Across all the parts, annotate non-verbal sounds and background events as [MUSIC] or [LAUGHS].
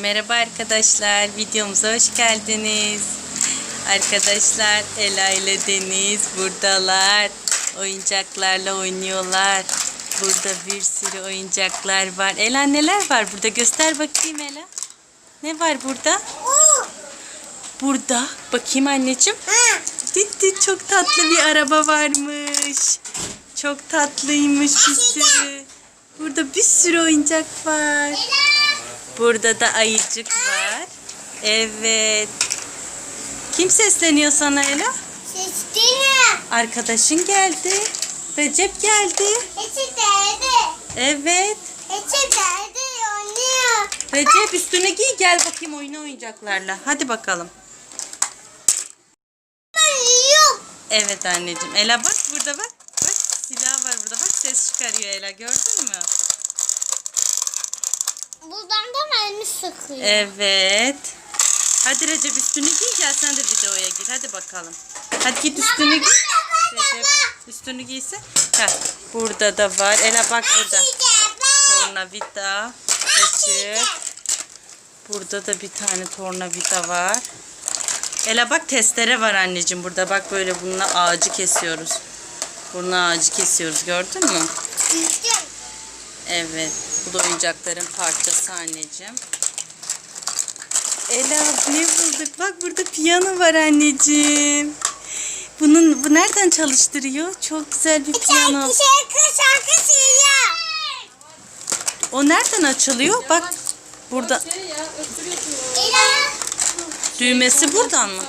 Merhaba arkadaşlar, videomuza hoş geldiniz. Arkadaşlar Ela ile Deniz buradalar. Oyuncaklarla oynuyorlar. Burada bir sürü oyuncaklar var. Ela neler var burada? Göster bakayım Ela. Ne var burada? Burada. Bakayım anneciğim. Ditti çok tatlı bir araba varmış. Çok tatlıymış bir sürü. Burada bir sürü oyuncak var. Burada da ayıcık var. Evet. Kim sesleniyor sana Ela? Sesini. Arkadaşın geldi. Recep geldi. Eti derdi. Evet. Eti derdi oynuyor. Recep üstüne giy gel bakayım oyna oyuncaklarla. Hadi bakalım. Yok. Evet anneciğim. Ela bak burada bak. Bak silah var burada bak ses çıkarıyor Ela gördün mü? Buradan da mermi sıkıyor. Evet. Hadi Recep üstünü giy gel sen de videoya gir. Hadi bakalım. Hadi git üstünü giy. Recep üstünü giyse. Heh, burada da var. Ela bak burada. Tornavida. Recep. Burada da bir tane tornavida var. Ela bak testere var anneciğim burada. Bak böyle bununla ağacı kesiyoruz. Bununla ağacı kesiyoruz gördün mü? Evet. Bu da oyuncakların parçası anneciğim. Ela ne bulduk? Bak burada piyano var anneciğim. Bunun bu nereden çalıştırıyor? Çok güzel bir piyano. Şarkı şarkı söylüyor. O nereden açılıyor? Bak burada. Ela. düğmesi buradan mı?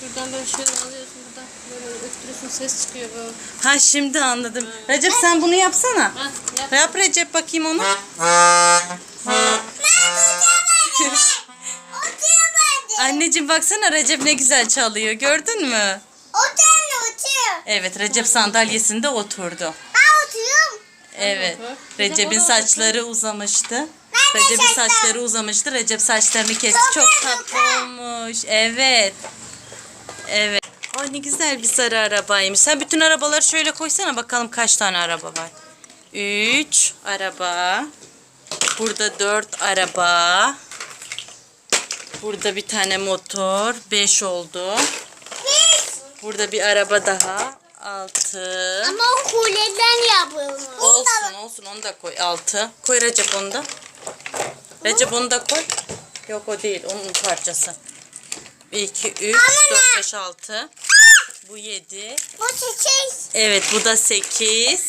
Şuradan böyle şöyle alıyorsun buradan böyle öttürüyorsun ses çıkıyor böyle. Ha şimdi anladım. Recep sen bunu yapsana. Ha yap. Yap Recep bakayım onu. Anneciğim baksana Recep ne güzel çalıyor. Gördün mü? Otuyor otuyor. Evet Recep sandalyesinde oturdu. Ben oturuyorum. Evet. Recep'in saçları uzamıştı. Recep'in saçlar? saçları uzamıştı. Recep saçlarını kesti. Çok tatlı olmuş. Evet. Evet. Ay ne güzel bir sarı arabaymış. Sen bütün arabaları şöyle koysana bakalım kaç tane araba var. Üç araba. Burada dört araba. Burada bir tane motor. Beş oldu. Burada bir araba daha. Altı. Ama o kuleden yapılmış. Olsun olsun onu da koy. Altı. Koy Recep onu da. Recep onu da koy. Yok o değil onun parçası. 1, 2, 3, 4, 5, 6. Bu 7. Bu çiçek. Evet bu da 8.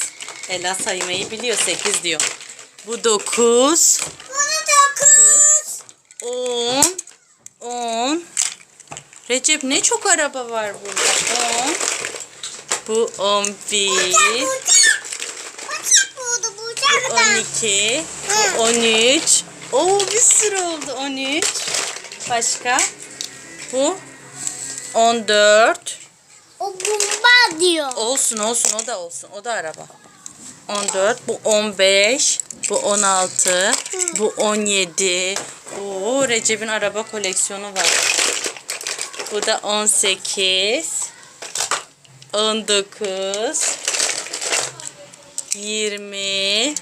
Ela saymayı biliyor 8 diyor. Bu 9. Bunu dokuz. 10. 10. Recep ne çok araba var burada. 10. Bu 11. Bucak buldu bucak da. 12, bu 13. Oo bir sürü oldu 13. Başka? Bu 14. O bomba diyor. Olsun olsun o da olsun. O da araba. 14, bu 15, bu 16, bu 17. Oo Recep'in araba koleksiyonu var. Bu da 18, 19, 20,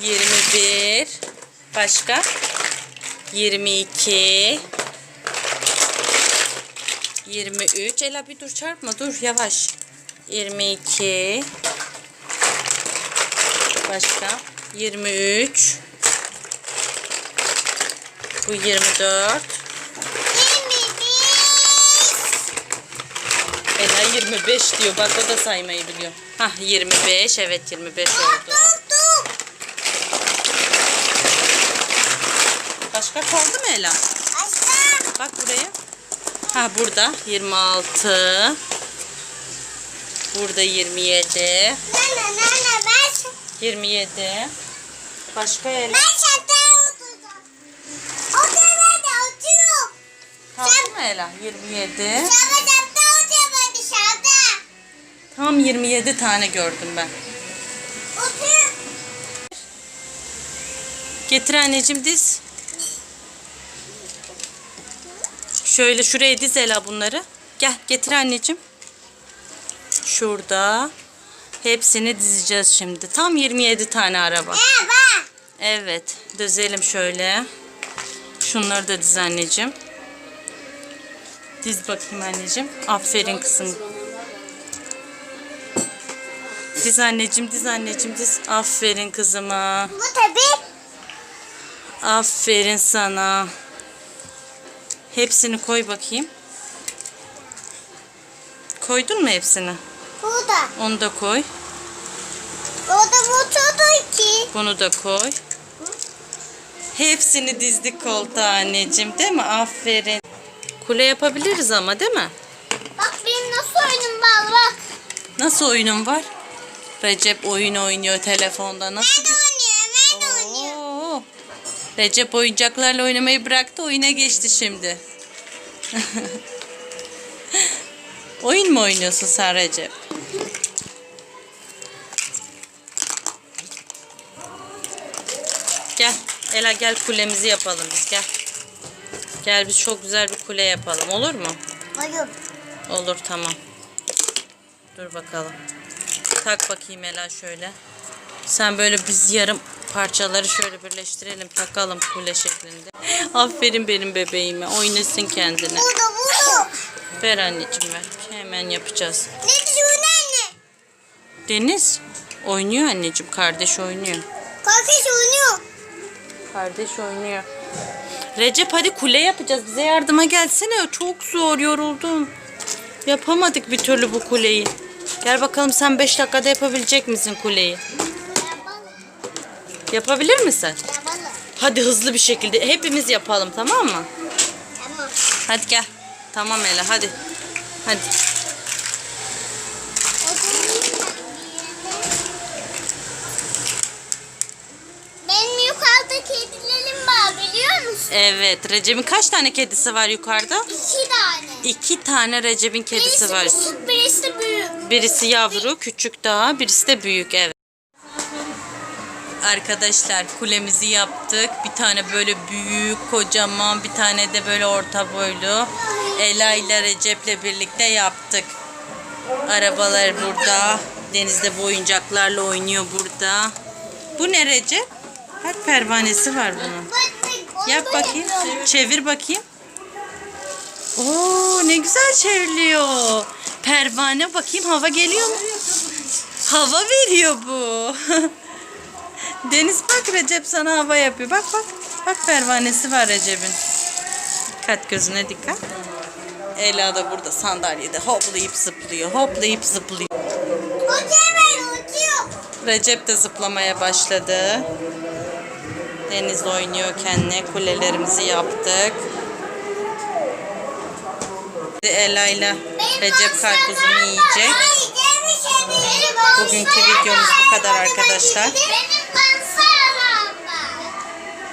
21 başka 22 23 Ela bir dur çarpma dur yavaş. 22 başka. 23 bu 24 Ela 25 diyor. Bak o da saymayı biliyor. Hah 25 evet 25 oldu Başka kaldı mı Ela? Bak buraya. Ha burada 26. Burada 27. 27. Başka Ela. Kaldı mı Ela? 27. Tam 27 tane gördüm ben. Getir anneciğim diz. Şöyle şuraya diz Ela bunları. Gel getir anneciğim. Şurada. Hepsini dizeceğiz şimdi. Tam 27 tane araba. Baba. Evet. Dizelim şöyle. Şunları da diz anneciğim. Diz bakayım anneciğim. Aferin kızım. Diz anneciğim, diz anneciğim, diz. Aferin kızıma. Bu tabii. Aferin sana. Hepsini koy bakayım. Koydun mu hepsini? Bu da. Onu da koy. O da motordu ki. Bunu da koy. Hepsini dizdik koltuğa anneciğim değil mi? Aferin. Kule yapabiliriz ama değil mi? Bak benim nasıl oyunum var bak. Nasıl oyunun var? Recep oyun oynuyor telefonda. Nasıl? Ben de oynuyorum. Ben de oynuyorum. Oo. Recep oyuncaklarla oynamayı bıraktı. Oyuna geçti şimdi. [LAUGHS] oyun mu oynuyorsun sen Recep? Gel. Ela gel kulemizi yapalım biz gel. Gel biz çok güzel bir kule yapalım olur mu? Oyun. Olur tamam. Dur bakalım. Tak bakayım Ela şöyle. Sen böyle biz yarım parçaları şöyle birleştirelim takalım kule şeklinde. Aferin benim bebeğime. Oynasın kendine. Burada burada. Ver anneciğim ver. Hemen yapacağız. Ne diyorsun anne? Deniz oynuyor anneciğim. Kardeş oynuyor. Kardeş oynuyor. Kardeş oynuyor. Recep hadi kule yapacağız. Bize yardıma gelsene. Çok zor yoruldum. Yapamadık bir türlü bu kuleyi. Gel bakalım sen 5 dakikada yapabilecek misin kuleyi? Yapabilir misin? Yapalım. Hadi hızlı bir şekilde hepimiz yapalım tamam mı? Tamam. Hadi gel. Tamam Ela hadi. Hadi. Benim yukarıda kedilerim var biliyor musun? Evet Recep'in kaç tane kedisi var yukarıda? İki tane. İki tane Recep'in kedisi Birisi var. küçük birisi büyük. Birisi yavru, küçük daha, birisi de büyük evet. Arkadaşlar kulemizi yaptık. Bir tane böyle büyük, kocaman, bir tane de böyle orta boylu. Ela ile Recep'le birlikte yaptık. Arabalar burada. Denizde bu oyuncaklarla oynuyor burada. Bu ne Recep? Bak pervanesi var bunun. Yap bakayım. Çevir bakayım. Oo ne güzel çevriliyor. Pervane bakayım hava geliyor mu? Hava veriyor bu. [LAUGHS] Deniz bak Recep sana hava yapıyor. Bak bak. Bak pervanesi var Recep'in. Dikkat gözüne dikkat. Ela da burada sandalyede hoplayıp zıplıyor. Hoplayıp zıplıyor. Recep de zıplamaya başladı. Deniz oynuyor kendine. Kulelerimizi yaptık. Ela ile Recep karpuzunu yiyecek. Bugünkü videomuz bu kadar arkadaşlar.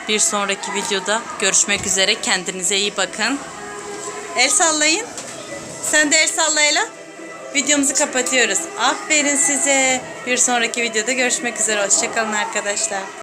Bir sonraki videoda görüşmek üzere. Kendinize iyi bakın. El sallayın. Sen de el salla Ela. Videomuzu kapatıyoruz. Aferin size. Bir sonraki videoda görüşmek üzere. Hoşçakalın arkadaşlar.